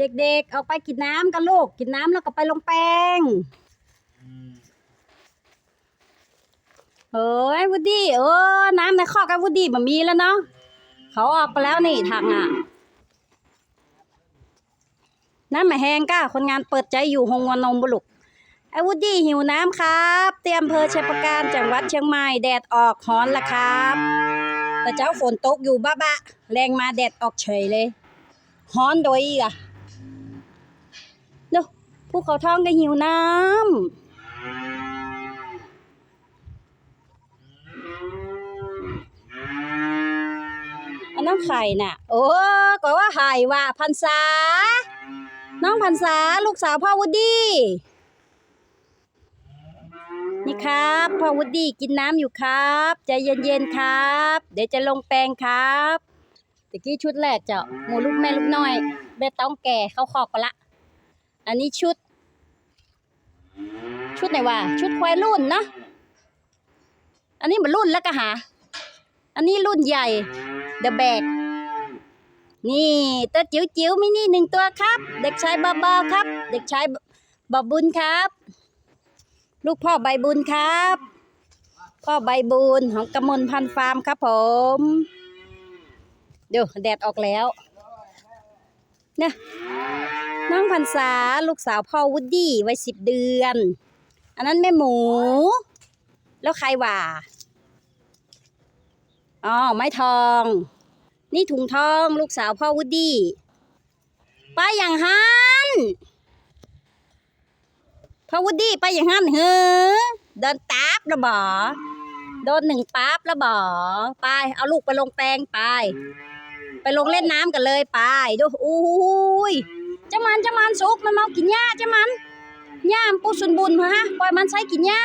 เด็กๆ ออกไปกินน้ำกันลูก กินน้ำแล้วก็ไปลงแป้งเฮ้ยวูดดี้เออ น้ำในคอกับวูดดี้มันมีแล้วเนาะเขาออกไปแล้วนี่ทางอะน้ำมาแห้งก้าคนงานเปิดใจอยู่หงวันนมบุลุกไอ้วูดดี้หิวน้ำครับ เตรียมเภอชัยประการจังหวัดเชียงใหม่แดดออกฮ้อนละครับ แต่เจ้าฝนตกอยู่บ้าบะแรงมาแดดออกเฉยเลยฮ้อนโดยอีกอะ ภูเขาทองก็หิวน้ำอันน้ำไข่น่ะ โอ้ก็ว่าไห่ว่าพันษา น้องพันษาลูกสาวพ่อวุฒินี่ครับพ่อวุฒิกินน้ำอยู่ครับใจเย็นๆครับ เดี๋ยวจะลงแปลงครับตะกี้ชุดแรกจ้าหมูลูกแม่ลูกน้อยเบตต้องแก่เข้าคอกไปละ อันนี้ชุด ชุดไหนวะชุดควายรุ่นนะ อันนี้มันรุ่นแล้วก็หา อันนี้รุ่นใหญ่เดอะแบกนี่ตัวจิ๋วจิ๋วๆมินิหนึ่งตัวครับ เด็กชายบอบอครับ เด็กชายบอบบุญครับ ลูกพ่อใบบุญครับ พ่อใบบุญของกมลพันธ์ฟาร์มครับผมเดี๋ยวแดดออกแล้วเนี่ยน้องพันษาลูกสาวพ่อวุฒิวัยสิบเดือน อันนั้นแม่หมู แล้วใครว่าอ๋อไม้ทอง นี่ถุงทอง ลูกสาวพ่อวุฒิไปอย่างฮันพ่อวุฒิไปอย่างฮันเฮ้อเดินตาบแล้วบ่โดนหนึ่งปั๊บแล้วบ่ไปเอาลูกไปลงแปลงไป ไปลงเล่นน้ำกันเลยไปดูอุ้ยเจ้ามันเจ้ามันสุกมันเมากินหญ้าเจ้ามัน ย่ามปูสุนบุญฮะปล่อยมันใช้กินหญ้า